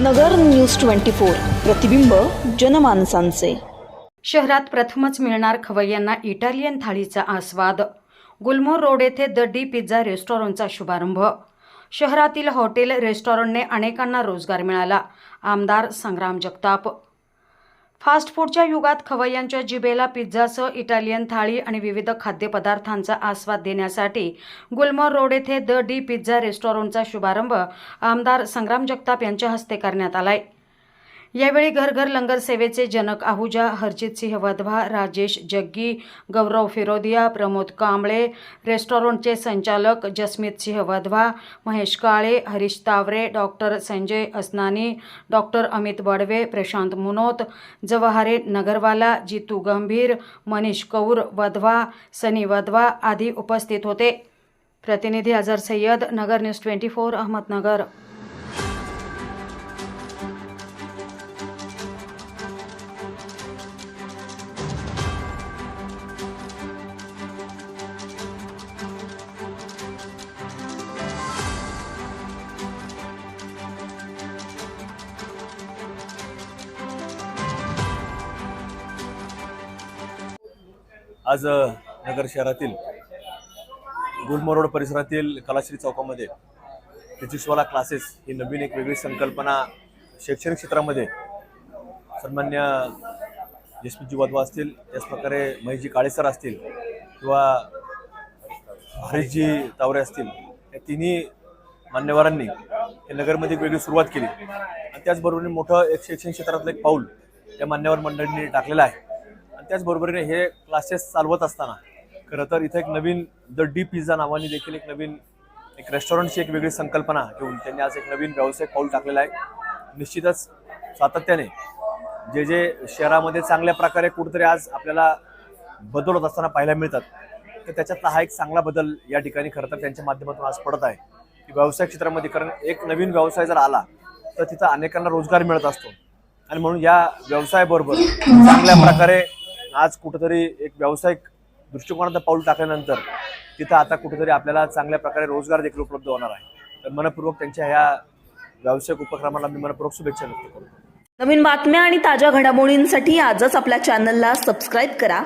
नगर news twenty four प्रतिबिंब जनमानसांचे. शहरात प्रथमच मिळणार खवय्यांना इटालियन थाळीचा आस्वाद. गुलमोर रोड येथे द डी पिझ्झा रेस्टॉरंटचा शुभारंभ. शहरातील हॉटेल रेस्टॉरंटने अनेकांना रोजगार मिळाला. आमदार संग्राम जगताप. फास्ट फूडच्या युगात खवय्यांच्या जिबेला पिझ्झासह इटालियन थाळी आणि विविध खाद्यपदार्थांचा आस्वाद देण्यासाठी गुलमर रोड येथे द डी पिझ्झा रेस्टॉरंटचा शुभारंभ आमदार संग्राम जगताप यांच्या हस्ते करण्यात आलाय. यावेळी घर घर लंगर सेवेचे जनक आहुजा हरजितसिंह वधवा राजेश जग्गी गौरव फिरोदिया प्रमोद कांबळे रेस्टॉरंटचे संचालक जसमित सिंह वधवा महेश काळे हरीश तावरे डॉक्टर संजय असनानी डॉक्टर अमित बडवे प्रशांत मुनोत जवाहरे नगरवाला जितू गंभीर मनीष कौर वधवा सनी वधवा आदी उपस्थित होते. प्रतिनिधी Azhar Sayyad Nagar news twenty four Ahmednagar. आज नगर शहरातील गुलमरोड परिसरातील कलाश्री चौकामध्ये फिजिक्सवाला क्लासेस ही नवीन एक वेगळी संकल्पना शैक्षणिक क्षेत्रामध्ये सन्मान्य जसमीतजी वधवा असतील त्याचप्रकारे महेशजी काळेसर असतील किंवा हरीशजी तावरे असतील या तिन्ही मान्यवरांनी हे नगरमध्ये एक वेगळी सुरुवात केली. आणि त्याचबरोबर मोठं एक शैक्षणिक क्षेत्रातलं एक पाऊल या मान्यवर मंडळींनी टाकलेलं आहे. त्याचबरोबरीने हे क्लासेस चालवत असताना खरं तर इथं एक नवीन द डी पिझ्झा नावाने देखील एक नवीन एक रेस्टॉरंटची एक वेगळी संकल्पना घेऊन त्यांनी आज एक नवीन व्यावसायिक पाऊल टाकलेला आहे. निश्चितच सातत्याने जे जे शहरामध्ये चांगल्या प्रकारे कुठेतरी आज आपल्याला बदल होत असताना पाहायला मिळतात तर त्याच्यातला हा एक चांगला बदल या ठिकाणी खरं तर त्यांच्या माध्यमातून आज पडत आहे. की व्यवसाय क्षेत्रामध्ये कारण एक नवीन व्यवसाय जर आला तर तिथं अनेकांना रोजगार मिळत असतो. आणि म्हणून या व्यवसायाबरोबर चांगल्या प्रकारे आज कुठेतरी एक व्यावसायिक दृष्टिकोनात पाऊल टाकल्यानंतर तिथं आता कुठेतरी आपल्याला चांगल्या प्रकारे रोजगार देखील उपलब्ध होणार आहे. तर मनपूर्वक त्यांच्या ह्या व्यावसायिक उपक्रमाला मी मनपूर्वक शुभेच्छा व्यक्त करतो. नवीन बातम्या आणि ताज्या घडामोडींसाठी आजच आपल्या चॅनलला सबस्क्राईब करा.